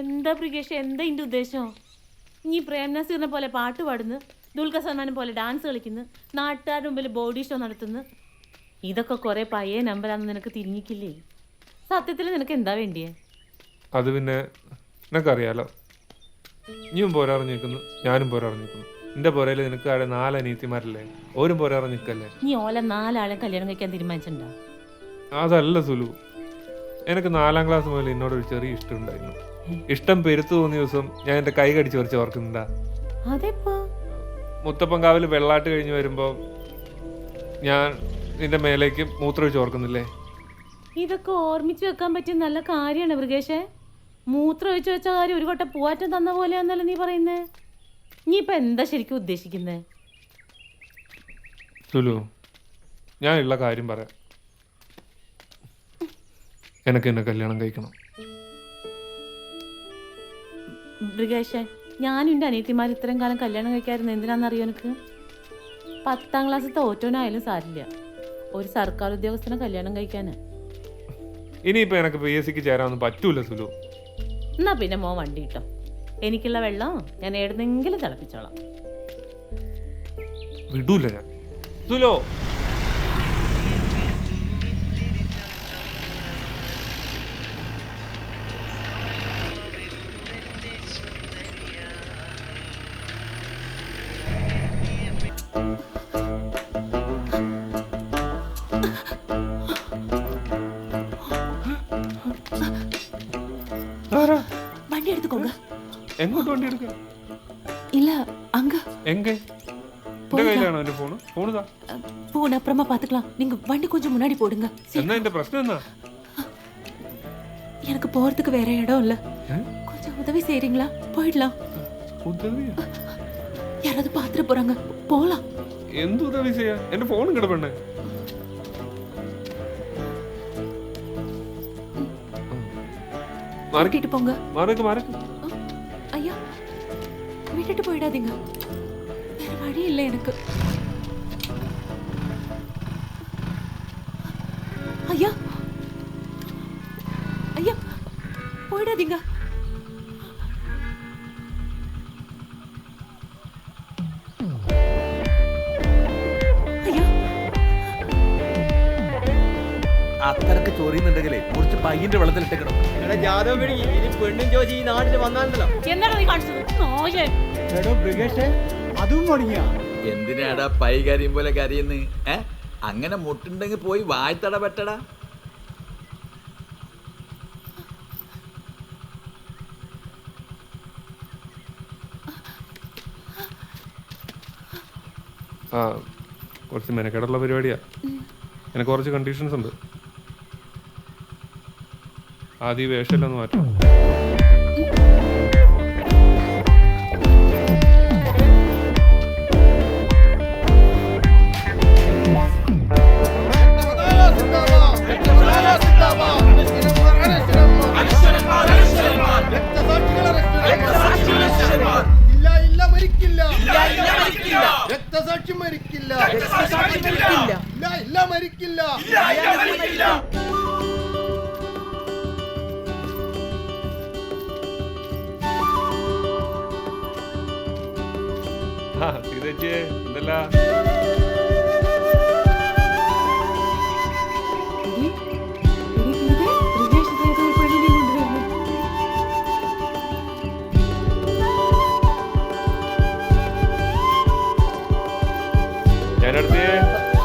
എന്താ പ്രികേഷ്? എന്താ ഇന്റെ ഉദ്ദേശം? നീ പ്രേംനസീറിനെ പോലെ പാട്ട് പാടുന്നു ദുൽഖർ സൽമാനെ പോലെ ഡാൻസ് കളിക്കുന്നു നാട്ടുകാരുടെ മുമ്പിൽ ബോഡി ഷോ നടത്തുന്നു. ഇതൊക്കെ കുറെ പഴയ നമ്പറാണെന്ന് നിനക്ക് തിരിഞ്ഞിക്കില്ലേ? സത്യത്തിൽ നിനക്ക് എന്താ വേണ്ടിയേ? അത് പിന്നെ നിനക്കറിയാലോ. നീയും പോരാറിഞ്ഞിരിക്കുന്നു ഞാനും പോരാറിഞ്ഞിരിക്കുന്നു. എന്റെ പോരയിൽ നിനക്ക് ആടെ നാല് അനിയത്തിമാരല്ലേ? ഓരും പോരാറിഞ്ഞിക്കല്ലേ നീ ഓല നാലാളെ കല്യാണം കഴിക്കാൻ തീരുമാനിച്ചിട്ടുണ്ടോ? അതല്ല സുലു. എനിക്ക് നാലാം ക്ലാസ് മുതൽ എന്നോട് ഒരു ചെറിയ ഇഷ്ടം ഉണ്ടായിരുന്നു. ഇഷ്ടം പെരുത്തു തോന്നിയ ദിവസം ഞാൻ എന്റെ കൈ കടിച്ചു പറിച്ച് ഓർക്കുന്നുണ്ടാ. മുത്തപ്പങ്കാവിൽ വെള്ളാട്ട് കഴിഞ്ഞ് വരുമ്പോ ഞാൻ നിന്റെ മേലേക്ക് മൂത്രമൊഴിച്ച് ഓർക്കുന്നില്ലേ? ഇതൊക്കെ ഓർമ്മിച്ച് വെക്കാൻ പറ്റിയ നല്ല കാര്യമാണ് മൃഗേഷേ. മൂത്രം ഒഴിച്ചു വെച്ച കാര്യം ഒരു കൊട്ട പൂവാറ്റം തന്ന പോലെയാന്നല്ലോ നീ പറയുന്നേ? നീ ഇപ്പൊ എന്താ ശരിക്കും ഉദ്ദേശിക്കുന്നത് സുലു ഞാൻ ഉള്ള കാര്യം പറയാം. എനിക്ക് എന്നെ കല്യാണം കഴിക്കണം. മൃഗേഷേ ഞാനും എന്റെ അനിയത്തിമാർ ഇത്രയും കാലം കല്യാണം കഴിക്കായിരുന്നു എന്തിനാണെന്നറിയോ എനിക്ക്? പത്താം ക്ലാസ് തോറ്റോനായാലും സാരില്ല. ഒരു സർക്കാർ ഉദ്യോഗസ്ഥനെ കല്യാണം കഴിക്കാന്. ഇനിയിപ്പോ എനിക്ക് പി എസ് സിക്ക് ചേരാനൊന്നും പറ്റൂല സുലു. എന്നാ പിന്നെ മോ വണ്ടി കിട്ടോ എനിക്കുള്ള വെള്ളം ഞാൻ എവിടുന്നെങ്കിലും തിളപ്പിച്ചോളാം. വിടൂല ഞാൻ. സുലോ എങ്ങോട്ട് വണ്ടി എടുക്ക இல்ல அங்க എങ്ക എന്റെ കയ്യിലാണോ എന്റെ ഫോണ് ഫോണ് താ போன் அப்புறமா பாத்துக்கலாம் நீங்க வண்டி கொஞ்சம் முன்னாடி போடுங்க சரி, എന്നാ എന്റെ പ്രശ്നം എന്നാ எனக்கு போறதுக்கு வேற இடம் இல்ல ഏ? கொஞ்சம் உதவி செய்றீங்களா போயிடலாம் ഉദവിയാ யாராவது பாத்துட்டு போறாங்க போலாம் എന്ത് ഉദവി ചെയ്യാ എന്റെ ഫോൺ കിടപ്പണ്ണേ മറക്ക് கூட்டிட்டு போங்க മറക്ക് മറക്ക് ஐயா விட்டுட்டு போயிடாதீங்க வேற வழி இல்ல எனக்கு ஐயா ஐயா போயிடாதீங்க ஐயா അത്രക്ക് ചൊറിയുന്നുണ്ടെങ്കിലേ കുറച്ച് പയ്യന്റെ വെള്ളത്തിലിട്ടേക്കണം എടാ ജാദവ് പിടി ഇനി പെണ്ണും ചോദിച്ച് ഈ നാട്ടിൽ വന്നാലോ എന്താണ് നീ കാണിച്ചത് നോയേ എടോ ബ്രിഗേഷ് അതും മുടങ്ങിയ. എന്തിനാടാ പൈ കരിയും പോലെ കരിയെന്ന്? ഏ? അങ്ങനെ മുട്ടുണ്ടെങ്കിൽ പോയി വായ്ത്തട പെട്ടടാ ആ കുറച്ച് മെനക്കെടുള്ള പരിപാടിയാ. എനിക്ക് കുറച്ച് കണ്ടീഷൻസ് ഉണ്ട്. ആദ്യം ഈ മാറ്റണം. മരിക്കില്ല. ഇല്ല ഇല്ല മരിക്കില്ല. ആ സീതേച്ചി എന്തല്ല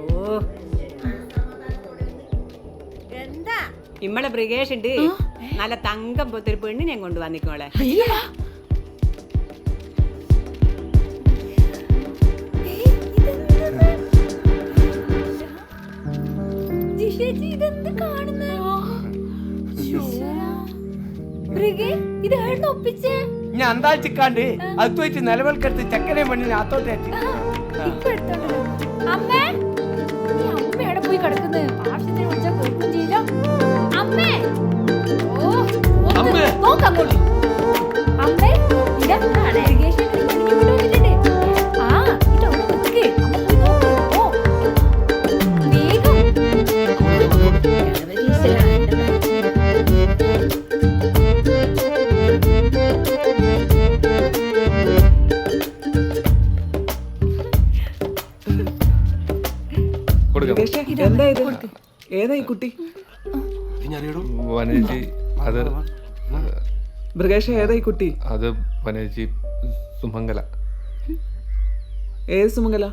ഓ. എന്താ? ഇമ്മളെ ബ്രിഗേഷ് ഉണ്ട്. നല്ല തങ്കം പോത്തൊരു പെണ്ണ് ഞാൻ കൊണ്ടുവന്നിക്കോളെ ഇത് ഒപ്പിച്ചേ? ഞാൻ അന്താഴ്ചക്കാണ്ട് അത് വെച്ച് നിലവിൽക്കെടുത്ത് ചക്കനെ പെണ്ണിനെ എടുത്തോണ്ടല്ലോ അമ്മേ കുട്ടി. വനജി അത് മൃഗേഷ ഏതായി ഈ കുട്ടി? അത് വനജി സുമംഗല. ഏത് സുമംഗല?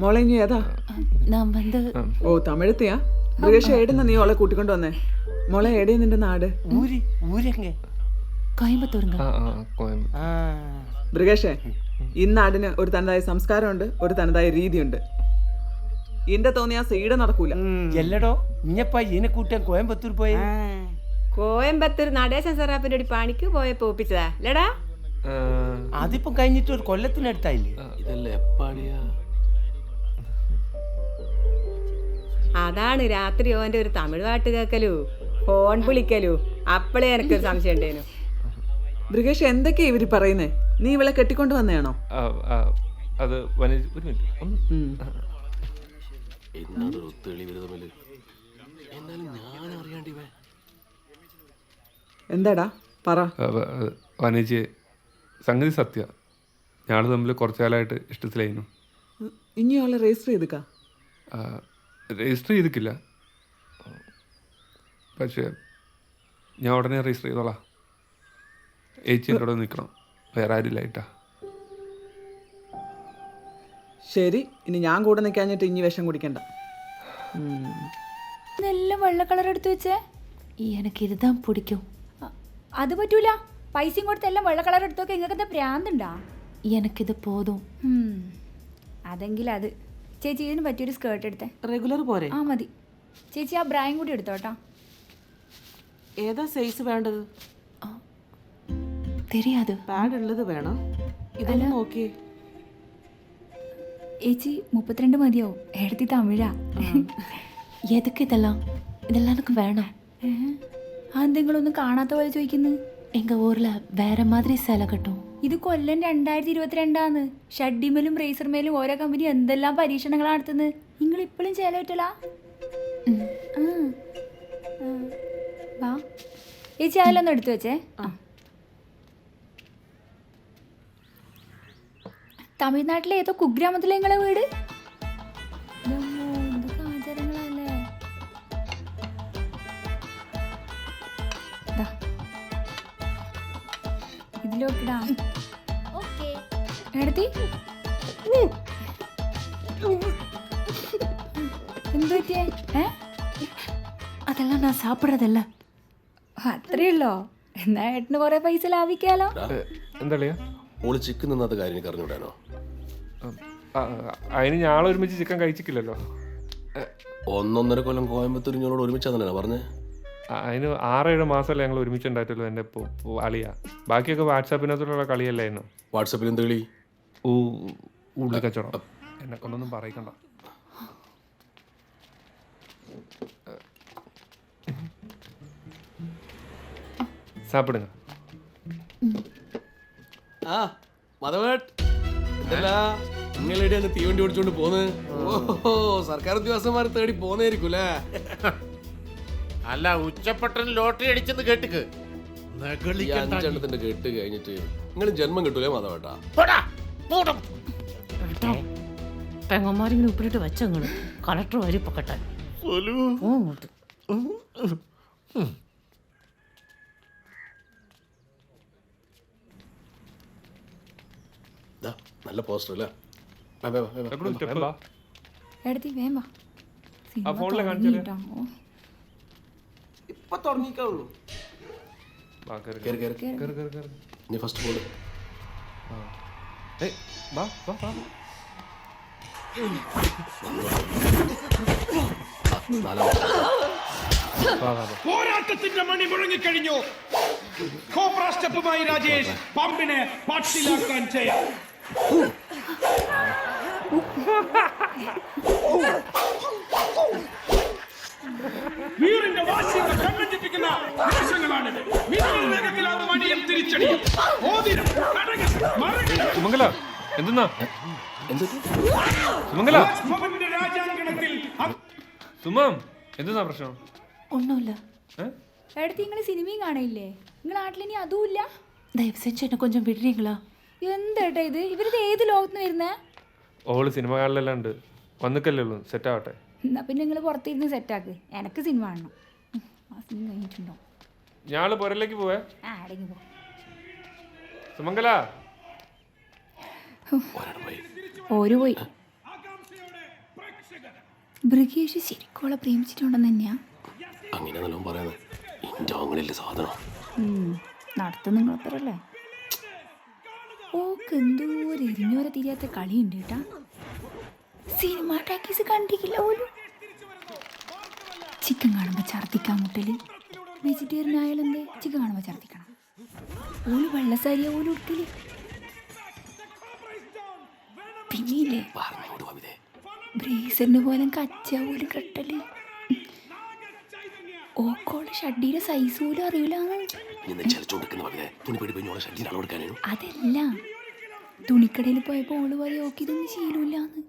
മോളെ ഇനി ഏതാ? ഞാൻ വന്ന് ഓ തമിഴത്തെയാ? മൃഗേഷ ഏടുന്ന നീ ഓളെ കൂട്ടിക്കൊണ്ട് വന്നേ. മോളെ ഏടേ നിന്റെ നാട്? ഊരി ഊരെങ്ങ. കോയമ്പത്തൂരുങ്ക ആ ആ ആ. മൃഗേഷേ ഈ നാടിന് ഒരു തനതായ സംസ്കാരമുണ്ട് ഒരു തനതായ രീതിയുണ്ട്. ഇന്റെ ആ സീഡ നടക്കൂല. എല്ലടോ ഇഞ്ഞപ്പ ഇനെ കൂട്ടാൻ കോയമ്പത്തൂർ പോയി? കോയമ്പത്തൂർ നടേശൻ സറാപ്പിന്റെ ഒരു പണിക്ക് പോയപ്പോ ഒപ്പിച്ചതാ. അല്ലടാ ആ, അതിപ്പോ കഴിഞ്ഞിട്ട് ഒരു കൊല്ലത്തിനടുത്തായില്ലേ? അതാണ് രാത്രി ഓന്റെ ഒരു തമിഴ് പാട്ട് കേക്കലു ഫോൺ വിളിക്കലു. അപ്പളേ എനക്കൊരു സംശയം ഉണ്ടേനു മൃഗേഷ് എന്തൊക്കെയാ ഇവർ പറയുന്നേ? നീ ഇവളെ കെട്ടിക്കൊണ്ട് വന്നേണോ ആ, ആ, അത് ഉം. എന്താടാ? പറ. വനജി സംഗതി സത്യ. ഞങ്ങൾ തമ്മിൽ കുറച്ചു കാലമായിട്ട് ഇഷ്ടത്തിലായിരുന്നു. ഇനി ആളെ രജിസ്റ്റർ ചെയ്തു രജിസ്റ്റർ ചെയ്തിക്കില്ല. പക്ഷേ ഞാൻ ഉടനെ രജിസ്റ്റർ ചെയ്തോളാം. ഏച്ചി എന്റെ കൂടെ നിൽക്കണം വേറെ ആരില്ലായിട്ടാ ശരി ഇനി ഞാൻ കൂടെ നിൽക്കാഞ്ഞിട്ട് ഇനി വിഷം കുടിക്കണ്ട. ഇതെല്ലാം വെള്ള കളർ എടുത്ത് വെച്ചേ. എനിക്ക് ഇരുതാൻ പിടിക്കും? അത് പറ്റൂല. പൈസയും കൊടുത്ത് എല്ലാം വെള്ള കളർ എടുത്തൊക്കെ നിങ്ങൾക്ക് എന്താ പ്രാന്തുണ്ടാ? എനിക്കിത് പോതും. അതെങ്കിൽ അത്. ചേച്ചി ഇതിന് പറ്റിയൊരു സ്കേർട്ട് എടുത്തേ. റെഗുലർ പോരെ? ആ മതി. ചേച്ചി ആ ബ്രായും കൂടി എടുത്തോട്ടോ ഏതാ സൈസ് വേണ്ടത്? തെരിയാതെ പാടുള്ളത് വേണം. ഇതെല്ലാം നോക്കിയേ. ഏച്ചി മുപ്പത്തിരണ്ട് മതിയോ? എടുത്തി തമിഴാ. ഏതൊക്കെ ഇതെല്ലാം? ഇതെല്ലാം എനിക്ക് വേണം. അതെന്തെങ്കിലൊന്നും കാണാത്ത പോലെ ചോദിക്കുന്നു. എങ്ക ഊരില വേറെ മാതിരി സ്ഥലം കിട്ടും? ഇത് കൊല്ലം രണ്ടായിരത്തി ഇരുപത്തിരണ്ടാന്ന് ഷഡ്ഡിമേലും റേസർമേലും ഓരോ കമ്പനി എന്തെല്ലാം പരീക്ഷണങ്ങളാണ് നടത്തുന്നത് നിങ്ങൾ ഇപ്പോഴും ചേലറ്റലാ? ഏച്ചി അതെല്ലാം ഒന്ന് എടുത്തു വെച്ചേ. ആ. തമിഴ്നാട്ടിലെ ഏതോ കുഗ്രാമത്തിലെ നിങ്ങളെ വീട് ഇതമ്മോ, എന്തൊക്കെ ആചാരങ്ങളല്ലേ ദാ. ഇതിലോക്കിടാ എടുത്തി എന്ത് പറ്റിയേ ഏ அதெல்லாம் நான் சாப்பிட்றதில்ல അത്രേ ഉള്ളോ എന്നാ ഏട്ടന് കുറെ പൈസ ലാഭിക്കാലോ എന്താ കളിയാ ഓള് ചിക്കൻ നിന്നാത്ത കാര്യം എനിക്ക് അറിഞ്ഞൂടാനോ അതിന് ഞാൾ ഒരുമിച്ച് ചിക്കൻ കഴിച്ചിട്ടില്ലല്ലോ. ഒന്നൊന്നര കൊല്ലം കോയമ്പത്തൂർ ഞങ്ങളോട് ഒരുമിച്ചാന്നല്ലേ പറഞ്ഞേ? അതിന് ആറേഴ് മാസമല്ലേ ഞങ്ങൾ ഒരുമിച്ച് ഉണ്ടായിട്ടുള്ളൂ എന്റെ അളിയാ. ബാക്കിയൊക്കെ വാട്സാപ്പിനകത്തുള്ള കളിയല്ലായിരുന്നു? വാട്സാപ്പിൽ എന്ത് കളി? ഊ ഉള്ളി കച്ചവടം. എന്നെ കൊണ്ടൊന്നും പറയിക്കണ്ട. സാപ്പിടുങ്ങ. ആ മതവേട്ട് എന്തല്ല? നിങ്ങളെവിടെ അങ്ങ് തീവണ്ടി ഓടിച്ചോണ്ട് പോന്നത് ഓഹോ സർക്കാർ ഉദ്യോഗസ്ഥന്മാർ തേടി പോന്നേരിക്കും അല്ലേ? അല്ല ഉച്ചപ്പെട്ടൻ ലോട്ടറി അടിച്ചെന്ന് കേട്ടിക്ക്. ഈ അഞ്ചെണ്ണത്തിന്റെ കെട്ട് കഴിഞ്ഞിട്ട് നിങ്ങൾ ജന്മം കിട്ടൂലേ മതവേട്ടാ പെങ്ങന്മാരിങ്ങനെ ഉപ്പിലിട്ട് വെച്ചങ്ങൾ കളക്ടർ വരി പൊക്കട്ടെ ഓ ഇങ്ങോട്ട് ദാ, നല്ല പോസ്റ്റർ അല്ലേ? എടുത്തി വേം. വാ. സിനിമ ഫോണിൽ കാണിച്ചാലോ? തുടങ്ങിയിട്ടോ. ഓ, ഇപ്പൊ തുടങ്ങിക്കുള്ളൂ. നീ ഫസ്റ്റ് വാ. പോരാട്ടത്തിന്റെ മണി മുഴങ്ങിക്കഴിഞ്ഞു. കോബ്ര സ്റ്റെപ്പുമായി രാജേഷ് പമ്പിനെ പാട്ടിലാക്കാൻ ചെയ്യാം. നീറിന്റെ വാശിയുടെ കണ്ണഞ്ചിപ്പിക്കുന്ന നിമിഷങ്ങളാണിത് മിന്നൽ വേഗത്തിലാണ് മടിയും തിരിച്ചടിയും എന്തെന്നാ? സുമംഗല. എന്താ ഇത്? ഇവരുടെ ഏത് ലോകത്ത് വരുന്നേ? ഓൾ സിനിമ കാണലെല്ലാം ഉണ്ട്. വന്നിക്കല്ലേ ഉള്ളൂ സെറ്റ് ആവട്ടെ. എന്നാ പിന്നെ നിങ്ങൾ പുറത്തിരുന്ന് സെറ്റാക്ക് എനക്ക് സിനിമ കാണണം. ആ സിനിമ കഴിഞ്ഞിട്ടുണ്ടോ? ഞാൾ പുരലേക്ക് പോവേ. ആ അടങ്ങി പോ. സുമംഗല. ഓര് പോയി. ബ്രിഗേഷ് ശരിക്കോളെ പ്രേമിച്ചിട്ടുണ്ടെന്ന് തന്നെയാ. അങ്ങനെ നല്ലോണം പറയുന്നത് ഇന്റെ ആങ്ങളില്ല സാധനം. നടത്തും നിങ്ങളപ്പറല്ലേ ഓക്ക് എന്തോ ഒരു എരിഞ്ഞോരെ തിരിയാത്ത കളിയുണ്ട് കേട്ടാ. സിനിമ ടാക്കീസ് കണ്ടിക്കില്ല പോലും. ചിക്കൻ കാണുമ്പോൾ ഛർദിക്കാൻ മുട്ടൽ. വെജിറ്റേറിയൻ ആയാലെന്തേ ചിക്കൻ കാണുമ്പോൾ ഛർദിക്കണം ഓൽ വെള്ളസാരിയ പോലും ഉടുക്കൽ. പിന്നെയില്ലേ ബ്രേസറിന് പോലെ കച്ച പോലും കെട്ടൽ. ഓക്കോളെ ഷഡ്ഡിയുടെ സൈസ് പോലും അറിയില്ല അതല്ല. തുണിക്കടയിൽ പോയപ്പോൾ ഓൾ പറയും നോക്കിയതൊന്നും ഇതൊന്നും ശീലമില്ലാന്ന്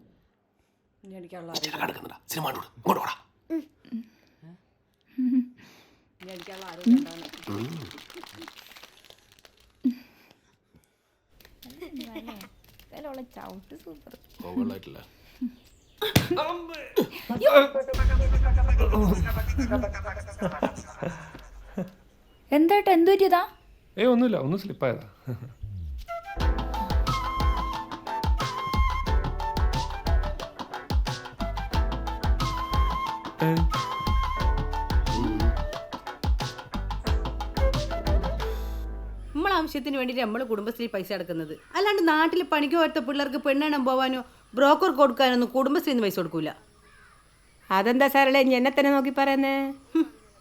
ചവിട്ട് സൂപ്പർ. കൊള്ളായിട്ടില്ല എന്താട്ടാ എന്ത് പറ്റിയതാ ഏ ഒന്നുമില്ല ഒന്ന് സ്ലിപ്പായതാ ഏ, നമ്മളെ ആവശ്യത്തിന് വേണ്ടിയിട്ട് നമ്മൾ കുടുംബശ്രീ പൈസ അടക്കുന്നത്. അല്ലാണ്ട് നാട്ടിൽ പണിക്ക് പോയത്ത പിള്ളേർക്ക് പെണ്ണെണ്ണം പോവാനോ ബ്രോക്കർ കൊടുക്കാനൊന്നും കുടുംബശ്രീന്ന് പൈസ കൊടുക്കൂല. അതെന്താ സാറേ ഇനി എന്നെ തന്നെ നോക്കി പറയുന്നേ?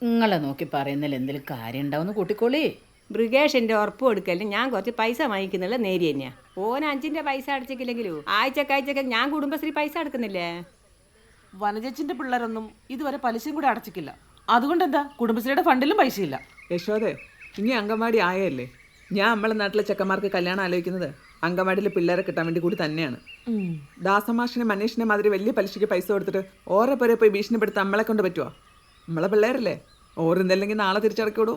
നിങ്ങളെ നോക്കി പറയുന്നതിൽ എന്തെങ്കിലും കാര്യം ഉണ്ടാവുന്ന കൂട്ടിക്കോളി. ബ്രിഗേഷിന്റെ ഉറപ്പ് കൊടുക്കല്ലേ ഞാൻ കുറച്ച് പൈസ വാങ്ങിക്കുന്നുള്ള നേരി തന്നെയാ ഓൻ അഞ്ചിന്റെ പൈസ അടച്ചിട്ടില്ലെങ്കിലും ആഴ്ചക്കാഴ്ചക്ക് ഞാൻ കുടുംബശ്രീ പൈസ അടക്കുന്നില്ലേ? വനജച്ചിന്റെ പിള്ളേരൊന്നും ഇതുവരെ പലിശയും കൂടെ അടച്ചിക്കില്ല അതുകൊണ്ട് എന്താ കുടുംബശ്രീയുടെ ഫണ്ടിലും പൈസയില്ല. യശോദേ ഇനി അങ്കമാടി ആയല്ലേ? ഞാൻ നമ്മളെ നാട്ടിലെ ചെക്കന്മാർക്ക് കല്യാണം ആലോചിക്കുന്നത് അങ്കമാടിയിലെ പിള്ളേരെ കിട്ടാൻ വേണ്ടി കൂടി തന്നെയാണ്. ദാസമാഷിനെ മനീഷിനെ മാതിരി വലിയ പലിശയ്ക്ക് പൈസ കൊടുത്തിട്ട് ഓരോ പേരെ പോയി ഭീഷണിപ്പെടുത്താൻ നമ്മളെ കൊണ്ട് പറ്റുമോ നമ്മളെ പിള്ളേരല്ലേ? ഓരെന്തല്ലെങ്കിൽ നാളെ തിരിച്ചടക്കൂടൂ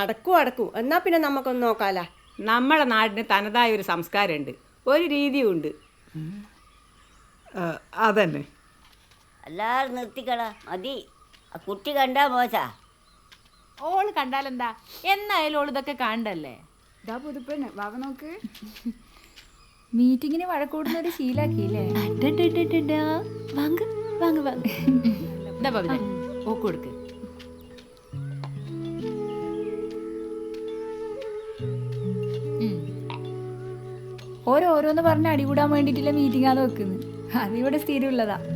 അടക്കും അടക്കും. എന്നാ പിന്നെ നമുക്കൊന്ന് നോക്കാല. നമ്മളെ നാടിന് തനതായ ഒരു സംസ്കാരമുണ്ട്. ഒരു രീതിയുണ്ട്. അതന്നെ. എല്ലാരും നിർത്തിക്കള മതി. ആ കുട്ടി കണ്ടാ മോശാ. ഓൾ കണ്ടാലെന്താ? എന്നായാലും ഓൾ ഇതൊക്കെ കണ്ടല്ലേ ഇതാ പുതുപ്പന്നെ വാവ നോക്ക്. മീറ്റിങ്ങിന് വഴക്കൂടുന്ന ഒരു ശീലാക്കിയില്ലേ വാങ്ങ് വാങ്ങ് വാങ്ങ്. ഇതാ ബബിത ഓക്ക് കൊടുക്ക്. ഓരോരോന്ന് പറഞ്ഞ് അടികൂടാൻ വേണ്ടിയിട്ടുള്ള മീറ്റിംഗാണ് വെക്കുന്നത് അതിവിടെ സ്ഥിരമുള്ളതാ. ദാ,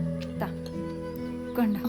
കൊണ്ടോ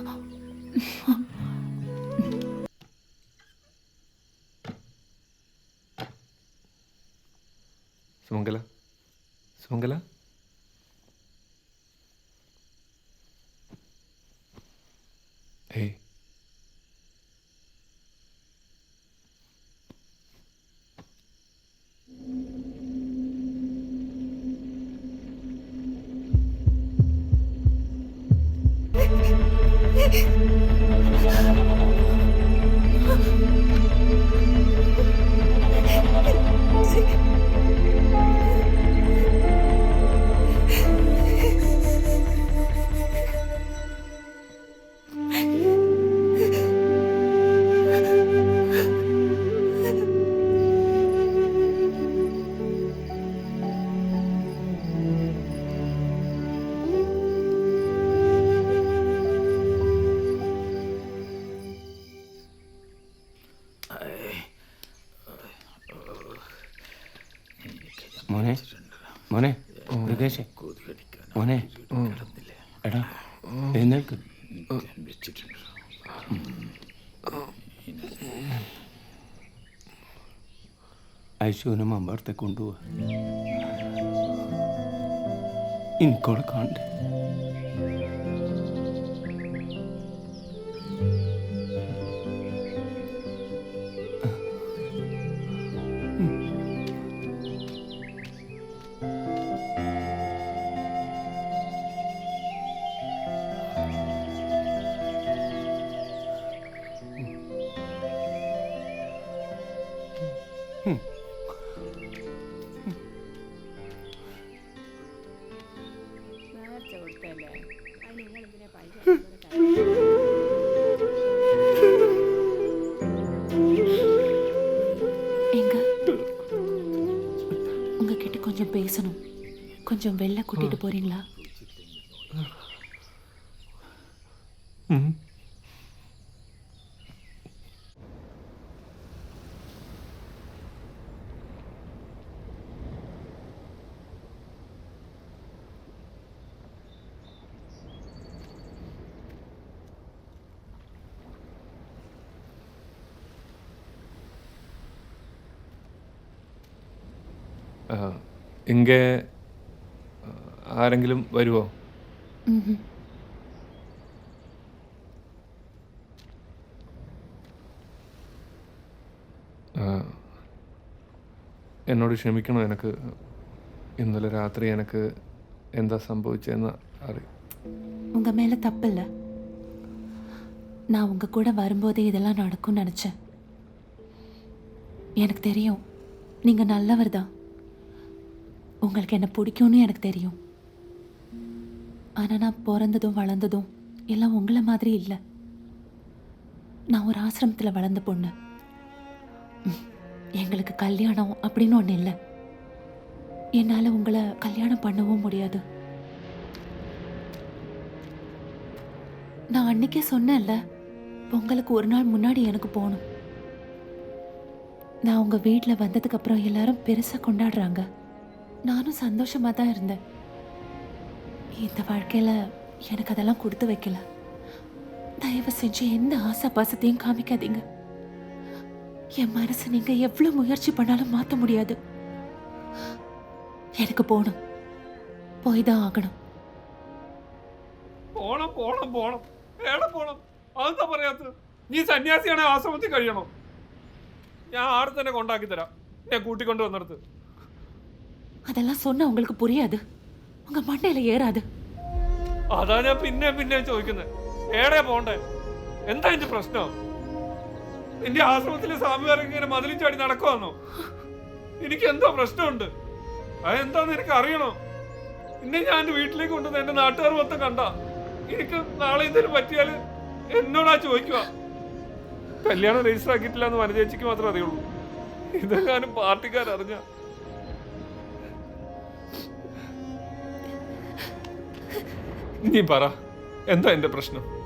മോനെ മൃഗേഷേ മോനെ എടാ എഴുന്നേൽക്ക്. ഐശുവിനെ മമ്പടത്തെ കൊണ്ടുപോവാ. എനിക്കോടെ കാണണ്ടേ? உங்ககிட்ட கொஞ்சம் பேசணும். கொஞ்சம் வெளில கூட்டிட்டு போறீங்களா? ഉം. ഇങ്ങേ ആ, ആരെങ്കിലും വരുമോ ம்ஹும். ആ, എന്നോട് ക്ഷമിക്കണം എനിക്ക് ഇന്നലെ രാത്രി എനിക്ക് എന്താ സംഭവിച്ചതെന്ന് അറിയാം உங்க மேல தப்பில்ல நான் உங்க கூட வரும்போதே இதெல்லாம் நடக்கும்னு நினைச்சேன் எனக்கு தெரியும் நீங்க நல்லவர் தான் உங்களுக்கு என்ன பிடிக்கும்னு எனக்கு தெரியும். ஆனால் நான் பிறந்ததும் வளர்ந்ததும் எல்லாம் உங்களை மாதிரி இல்லை. நான் ஒரு ஆசிரமத்தில் வளர்ந்த பொண்ணு. ம், எங்களுக்கு கல்யாணம் அப்படின்னு ஒன்று இல்லை. என்னால் உங்களை கல்யாணம் பண்ணவும் முடியாது. நான் அன்னைக்கே சொன்னேன்ல பொங்கலுக்கு ஒரு நாள் முன்னாடி எனக்கு போகணும். நான் உங்கள் வீட்டில் வந்ததுக்கப்புறம் எல்லாரும் பெருசாக கொண்டாடுறாங்க. நானும் சந்தோஷமாக தான் இருந்தேன் இந்த வாழ்க்கையில் எனக்கு அதெல்லாம் கொடுத்து வைக்கல தயவு செஞ்சு எந்த ஆசை பாசத்தையும் காமிக்காதீங்க என் மனசை நீங்கள் எவ்வளோ முயற்சி பண்ணாலும் மாற்ற முடியாது எனக்கு போகணும் போய் தான் ஆகணும் പോണം പോണം പോണം എവിടെ പോണം അതെന്താ പറയാത്തത് നീ സന്യാസിയാണെ ആശ്രമത്തിൽ കഴിയണോ ഞാൻ ആടെ തന്നെ കൊണ്ടാക്കി തരാം ഞാൻ കൂട്ടിക്കൊണ്ട് വന്നിടത്ത് அதெல்லாம் சொன்னா உங்களுக்கு புரியாது உங்க மண்டையில ஏறாது അതാ ഞാൻ പിന്നെ പിന്നെ ചോദിക്കുന്നത് ഏടെ പോണ്ടേ എന്താ എന്റെ പ്രശ്നം നിന്റെ ആശ്രമത്തിലെ സ്വാമിമാരൊക്കെ ഇങ്ങനെ മതിലും ചാടി നടക്കുവാന്നോ എനിക്ക് എന്തോ പ്രശ്നമുണ്ട് അതെന്താന്ന് എനിക്ക് അറിയണോ ഇന്നെ ഞാൻ എന്റെ വീട്ടിലേക്ക് കൊണ്ടുവന്ന് എന്റെ നാട്ടുകാർ മൊത്തം കണ്ട എനിക്ക് നാളെ എന്തെങ്കിലും പറ്റിയാല് എന്നോടാ ചോദിക്കുക കല്യാണം രജിസ്റ്റർ ആക്കിയിട്ടില്ല എന്ന് വനചേച്ചിക്ക് മാത്രമേ അറിയുള്ളൂ ഇതെങ്ങാനും പാർട്ടിക്കാരറിഞ്ഞ നീ പറ. എന്താ എന്റെ പ്രശ്നം?